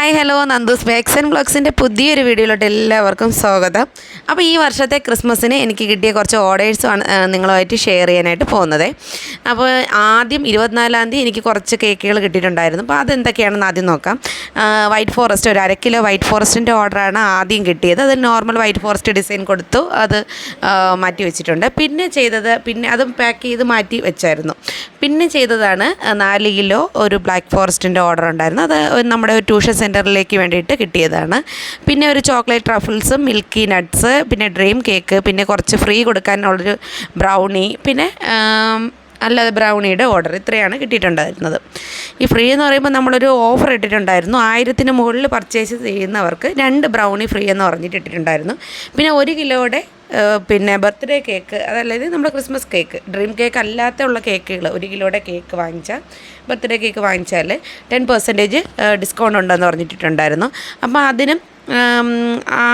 Hi hello Nandoos bakes and ബ്ലോഗ്സിന്റെ പുതിയൊരു വീഡിയോയിലോട്ട് എല്ലാവർക്കും സ്വാഗതം. അപ്പോൾ ഈ വർഷത്തെ ക്രിസ്മസിന് എനിക്ക് കിട്ടിയ കുറച്ച് ഓർഡേഴ്സാണ് നിങ്ങളുമായിട്ട് ഷെയർ ചെയ്യാനായിട്ട് പോകുന്നത്. അപ്പോൾ ആദ്യം ഇരുപത്തിനാലാം തീയതി എനിക്ക് കുറച്ച് കേക്കുകൾ കിട്ടിയിട്ടുണ്ടായിരുന്നു. അപ്പോൾ അതെന്തൊക്കെയാണെന്ന് ആദ്യം നോക്കാം. വൈറ്റ് ഫോറസ്റ്റ് ഒരു അര കിലോ വൈറ്റ് ഫോറസ്റ്റിന്റെ ഓർഡറാണ് ആദ്യം കിട്ടിയത്. അത് നോർമൽ വൈറ്റ് ഫോറസ്റ്റ് ഡിസൈൻ കൊടുത്തു അത് മാറ്റി വെച്ചിട്ടുണ്ട്. പിന്നെ ചെയ്തത് പിന്നെ അതും പാക്ക് ചെയ്ത് മാറ്റി വെച്ചായിരുന്നു. പിന്നെ ചെയ്തതാണ് നാല് കിലോ ഒരു ബ്ലാക്ക് ഫോറസ്റ്റിന്റെ ഓർഡർ ഉണ്ടായിരുന്നു. അത് നമ്മുടെ ട്യൂഷൻ സെന്ററിലേക്ക് വേണ്ടിയിട്ട് കിട്ടിയതാണ്. പിന്നെ ഒരു ചോക്ലേറ്റ് ട്രഫിൾസും മിൽക്കി നട്ട്സ് പിന്നെ ഡ്രീം കേക്ക് പിന്നെ കുറച്ച് ഫ്രീ കൊടുക്കാനുള്ളൊരു ബ്രൗണി പിന്നെ അല്ലാതെ ബ്രൗണിയുടെ ഓർഡർ ഇത്രയാണ് കിട്ടിയിട്ടുണ്ടായിരുന്നത്. ഈ ഫ്രീ എന്ന് പറയുമ്പോൾ നമ്മളൊരു ഓഫർ ഇട്ടിട്ടുണ്ടായിരുന്നു. ആയിരത്തിന് മുകളിൽ പർച്ചേസ് ചെയ്യുന്നവർക്ക് രണ്ട് ബ്രൗണി ഫ്രീ എന്ന് പറഞ്ഞിട്ട് ഇട്ടിട്ടുണ്ടായിരുന്നു. പിന്നെ ഒരു കിലോയുടെ പിന്നെ ബർത്ത്ഡേ കേക്ക് അതല്ലാതെ നമ്മുടെ ക്രിസ്മസ് കേക്ക് ഡ്രീം കേക്ക് അല്ലാത്ത ഉള്ള കേക്കുകൾ ഒരു കിലോയുടെ കേക്ക് വാങ്ങിച്ചാൽ ബർത്ത്ഡേ കേക്ക് വാങ്ങിച്ചാൽ ടെൻ പെർസെന്റേജ് ഡിസ്കൗണ്ട് ഉണ്ടെന്ന് പറഞ്ഞിട്ടുണ്ടായിരുന്നു അപ്പോൾ അതിനും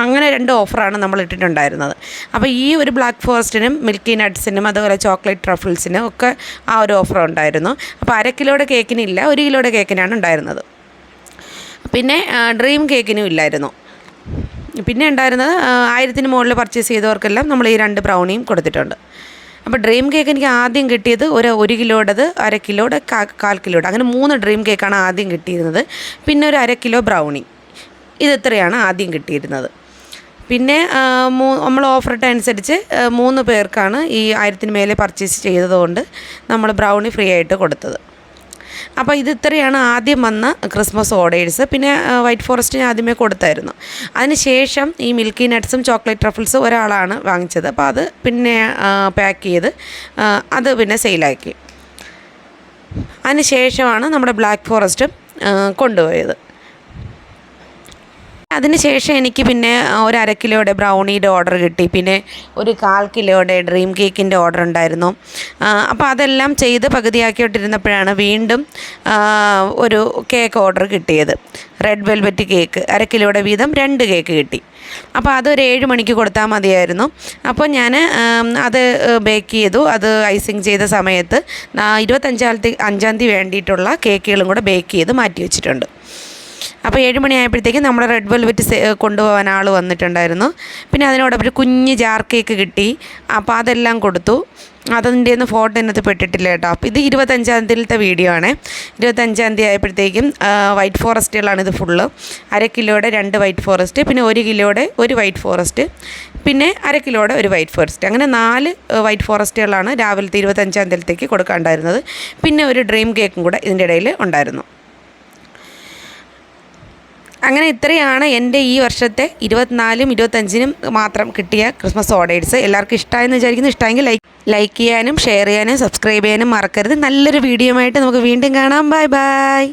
അങ്ങനെ രണ്ട് ഓഫറാണ് നമ്മൾ ഇട്ടിട്ടുണ്ടായിരുന്നത്. അപ്പോൾ ഈ ഒരു ബ്ലാക്ക് ഫോറസ്റ്റിനും മിൽക്കി നട്ട്സിനും അതുപോലെ ചോക്ലേറ്റ് ട്രഫിൾസിനും ഒക്കെ ആ ഒരു ഓഫർ ഉണ്ടായിരുന്നു. അപ്പോൾ അര കിലോയുടെ കേക്കിനില്ല ഒരു കിലോയുടെ കേക്കിനാണ് ഉണ്ടായിരുന്നത്. പിന്നെ ഡ്രീം കേക്കിനും ഇല്ലായിരുന്നു. പിന്നെ ഉണ്ടായിരുന്നത് ആയിരത്തിന് മുകളിൽ പർച്ചേസ് ചെയ്തവർക്കെല്ലാം നമ്മൾ ഈ രണ്ട് ബ്രൗണിയും കൊടുത്തിട്ടുണ്ട്. അപ്പോൾ ഡ്രീം കേക്ക് എനിക്ക് ആദ്യം കിട്ടിയത് ഒരു ഒരു കിലോയുടേത് അര കിലോയുടെ കാൽ കിലോയുടെ അങ്ങനെ മൂന്ന് ഡ്രീം കേക്കാണ് ആദ്യം കിട്ടിയിരുന്നത്. പിന്നെ ഒരു അര കിലോ ബ്രൗണി. ഇത് ആദ്യം കിട്ടിയിരുന്നത്? പിന്നെ മൂ നമ്മൾ ഓഫർ അനുസരിച്ച് മൂന്ന് പേർക്കാണ് ഈ ആയിരത്തിന് മേലെ പർച്ചേസ് ചെയ്തതുകൊണ്ട് നമ്മൾ ബ്രൗണി ഫ്രീ ആയിട്ട് കൊടുത്തത്. അപ്പോൾ ഇത് ഇത്രയാണ് ആദ്യം വന്ന ക്രിസ്മസ് ഓർഡേഴ്സ് പിന്നെ വൈറ്റ് ഫോറസ്റ്റ് ഞാൻ ആദ്യമേ കൊടുത്തായിരുന്നു. അതിനുശേഷം ഈ മിൽക്കി നട്ട്സും ചോക്ലേറ്റ് ട്രഫിൾസും ഒരാളാണ് വാങ്ങിച്ചത്. അപ്പോൾ അത് പിന്നെ പാക്ക് ചെയ്ത് അത് പിന്നെ സെയിലാക്കി അതിന് ശേഷമാണ് നമ്മുടെ ബ്ലാക്ക് ഫോറസ്റ്റും കൊണ്ടുപോയത്. അതിനുശേഷം എനിക്ക് പിന്നെ ഒരു അര കിലോയുടെ ബ്രൗണിയുടെ ഓർഡർ കിട്ടി. പിന്നെ ഒരു കാൽ കിലോയുടെ ഡ്രീം കേക്കിന്റെ ഓർഡർ ഉണ്ടായിരുന്നു. അപ്പോൾ അതെല്ലാം ചെയ്ത് പകുതിയാക്കിയിട്ടിരുന്നപ്പോഴാണ് വീണ്ടും ഒരു കേക്ക് ഓർഡർ കിട്ടിയത്. റെഡ് വെൽവെറ്റ് കേക്ക് അര കിലോയുടെ വീതം രണ്ട് കേക്ക് കിട്ടി. അപ്പോൾ അതൊരു ഏഴ് മണിക്ക് കൊടുത്താൽ മതിയായിരുന്നു. അപ്പോൾ ഞാൻ അത് ബേക്ക് ചെയ്തു. അത് ഐസിങ് ചെയ്ത സമയത്ത് ഇരുപത്തഞ്ചാം തീയതി അഞ്ചാം തീയതി വേണ്ടിയിട്ടുള്ള കേക്കുകളും കൂടെ ബേക്ക് ചെയ്ത് മാറ്റി വെച്ചിട്ടുണ്ട്. അപ്പോൾ ഏഴ് മണിയായപ്പോഴത്തേക്കും നമ്മുടെ റെഡ് വെൽവെറ്റ് കൊണ്ടുപോകാൻ ആൾ വന്നിട്ടുണ്ടായിരുന്നു. പിന്നെ അതിനോടൊപ്പം ഒരു കുഞ്ഞ് ജാർ കേക്ക് കിട്ടി. അപ്പോൾ അതെല്ലാം കൊടുത്തു. അതിന്റെ ഒന്നും ഫോട്ടോ ഇതിനകത്ത് പെട്ടിട്ടില്ല കേട്ടോ. അപ്പോൾ ഇത് ഇരുപത്തഞ്ചാം തീയതിയിലത്തെ വീഡിയോ ആണ്. ഇരുപത്തഞ്ചാം തീയതി ആയപ്പോഴത്തേക്കും വൈറ്റ് ഫോറസ്റ്റുകളാണ് ഇത് ഫുള്ള്. അര കിലോയുടെ രണ്ട് വൈറ്റ് ഫോറസ്റ്റ് പിന്നെ ഒരു കിലോയുടെ ഒരു വൈറ്റ് ഫോറസ്റ്റ് പിന്നെ അര കിലോയുടെ ഒരു വൈറ്റ് ഫോറസ്റ്റ്. അങ്ങനെ നാല് വൈറ്റ് ഫോറസ്റ്റുകളാണ് രാവിലത്തെ ഇരുപത്തഞ്ചാം തീയതിയിലേക്ക് കൊടുക്കാണ്ടായിരുന്നത്. പിന്നെ ഒരു ഡ്രീം കേക്കും കൂടെ ഇതിന്റെ ഇടയിൽ ഉണ്ടായിരുന്നു. അങ്ങനെ ഇത്രയാണ് എന്റെ ഈ വർഷത്തെ ഇരുപത്തിനാലും ഇരുപത്തഞ്ചിനും മാത്രം കിട്ടിയ ക്രിസ്മസ് ഓർഡേഴ്സ്. എല്ലാവർക്കും ഇഷ്ടമായെന്ന് വിചാരിക്കുന്നു. ഇഷ്ടമെങ്കിൽ ലൈക്ക് ലൈക്ക് ചെയ്യാനും ഷെയർ ചെയ്യാനും സബ്സ്ക്രൈബ് ചെയ്യാനും മറക്കരുത്. നല്ലൊരു വീഡിയോ ആയിട്ട് നമുക്ക് വീണ്ടും കാണാം. Bye bye.